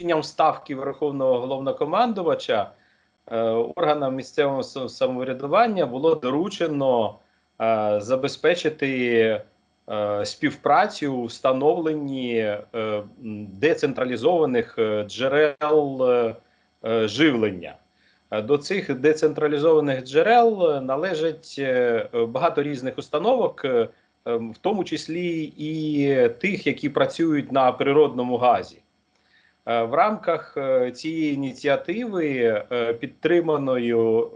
рішенням ставки Верховного головнокомандувача е, органам місцевого самоврядування було доручено е, забезпечити е, співпрацю у встановленні децентралізованих джерел живлення. До цих децентралізованих джерел належать багато різних установок, е, е, в тому числі і тих, які працюють на природному газі. Е, В рамках е, цієї ініціативи, е, підтриманою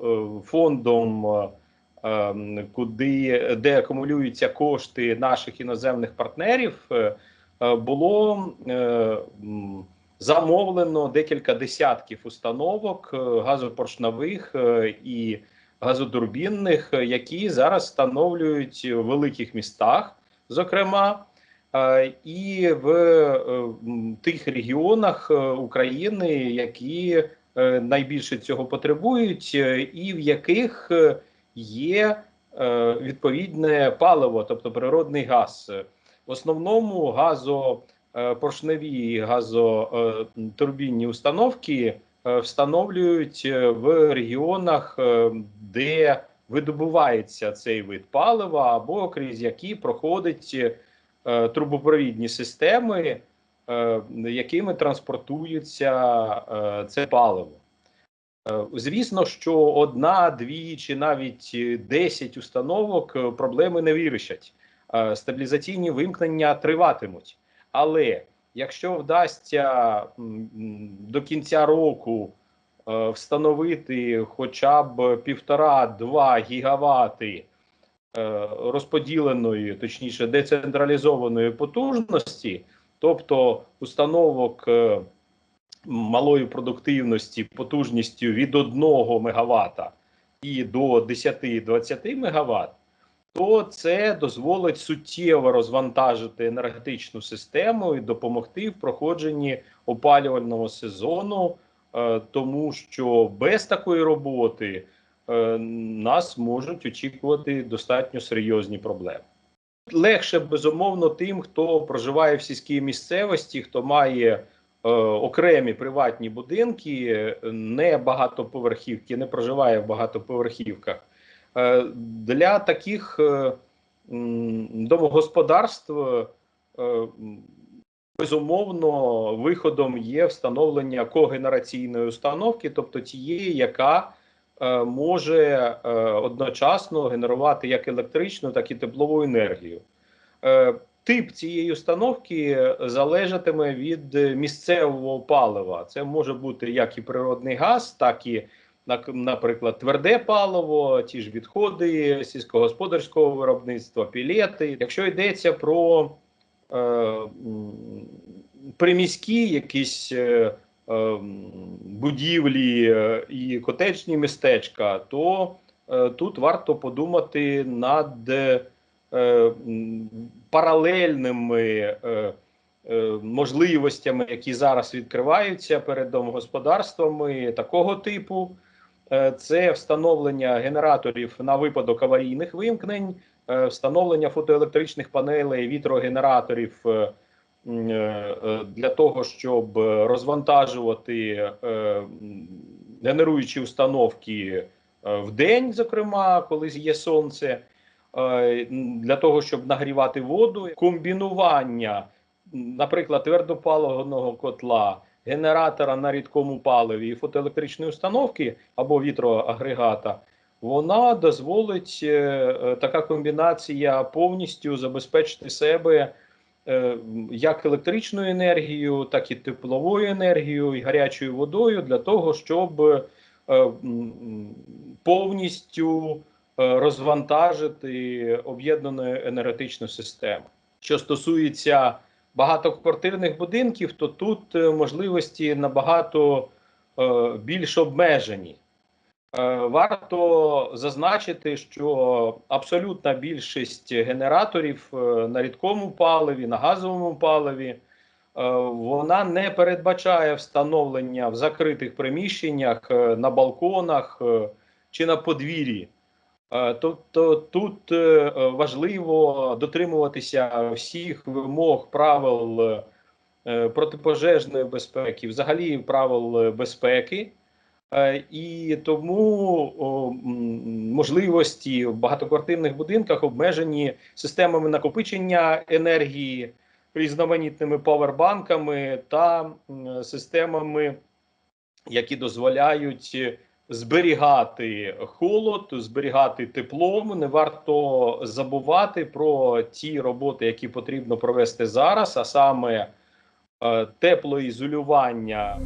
фондом, ем, куди де акумулюються кошти наших іноземних партнерів, було замовлено декілька десятків установок газопоршневих е, і газотурбінних, які зараз встановлюють в великих містах, зокрема. І в е, тих регіонах е, України, які е, найбільше цього потребують, і в яких є відповідне паливо, тобто природний газ. В основному газопоршневі газотурбінні установки встановлюють в регіонах, де видобувається цей вид палива, або крізь які проходить трубопровідні системи, е, якими транспортується е, це паливо. Е, Звісно, що одна, дві чи навіть е, десять установок е, проблеми не вирішать. Е, Стабілізаційні вимкнення триватимуть. Але якщо вдасться до кінця року е, встановити хоча б півтора-два гігавати е, розподіленої, точніше, децентралізованої потужності, тобто установок е, малої продуктивності потужністю від 1 МВт і до 10-20 МВт, то це дозволить суттєво розвантажити енергетичну систему і допомогти в проходженні опалювального сезону, е, тому що без такої роботи е, нас можуть очікувати достатньо серйозні проблеми. Легше безумовно тим, хто проживає в сільській місцевості, хто має е, окремі приватні будинки, е, не багатоповерхівки, не проживає в багатоповерхівках. Е, для таких е, домогосподарств е, безумовно виходом є встановлення когенераційної установки, тобто тієї, яка е, може е, одночасно генерувати як електричну, так і теплову енергію. Е, Тип цієї установки залежатиме від е, місцевого палива. Це може бути як і природний газ, так і наприклад, тверде паливо, ті ж відходи сільськогосподарського виробництва, пілети. Якщо йдеться про е, приміські якісь е, е, будівлі е, і котеджні містечка, то е, тут варто подумати над е, паралельними можливостями, які зараз відкриваються перед домогосподарствами такого типу. Це встановлення генераторів на випадок аварійних вимкнень, встановлення фотоелектричних панелей, вітрогенераторів для того, щоб е, розвантажувати е, генеруючі установки е, в день, зокрема, коли є сонце, е, для того, щоб нагрівати воду, комбінування, наприклад, твердопаливного котла генератора на рідкому паливі і фотоелектричної установки або вітроагрегата, вона дозволить е, е, така комбінація повністю забезпечити себе е, як електричною енергією, так і тепловою енергією і гарячою водою для того, щоб е, повністю е, розвантажити об'єднану енергетичну систему. Що стосується багатоквартирних будинків, то тут е, можливості набагато е, більш обмежені. Е, Варто зазначити, що абсолютна більшість генераторів е, на рідкому паливі, на газовому паливі, е, вона не передбачає встановлення в закритих приміщеннях на балконах чи на подвір'ї. Тобто тут важливо дотримуватися всіх вимог правил протипожежної безпеки, взагалі правил безпеки. Е, І тому можливості в багатоквартирних будинках обмежені системами накопичення енергії, різноманітними павербанками та системами, які дозволяють зберігати холод, зберігати тепло. Не варто забувати про ті роботи, які потрібно провести зараз, а саме е, теплоізолювання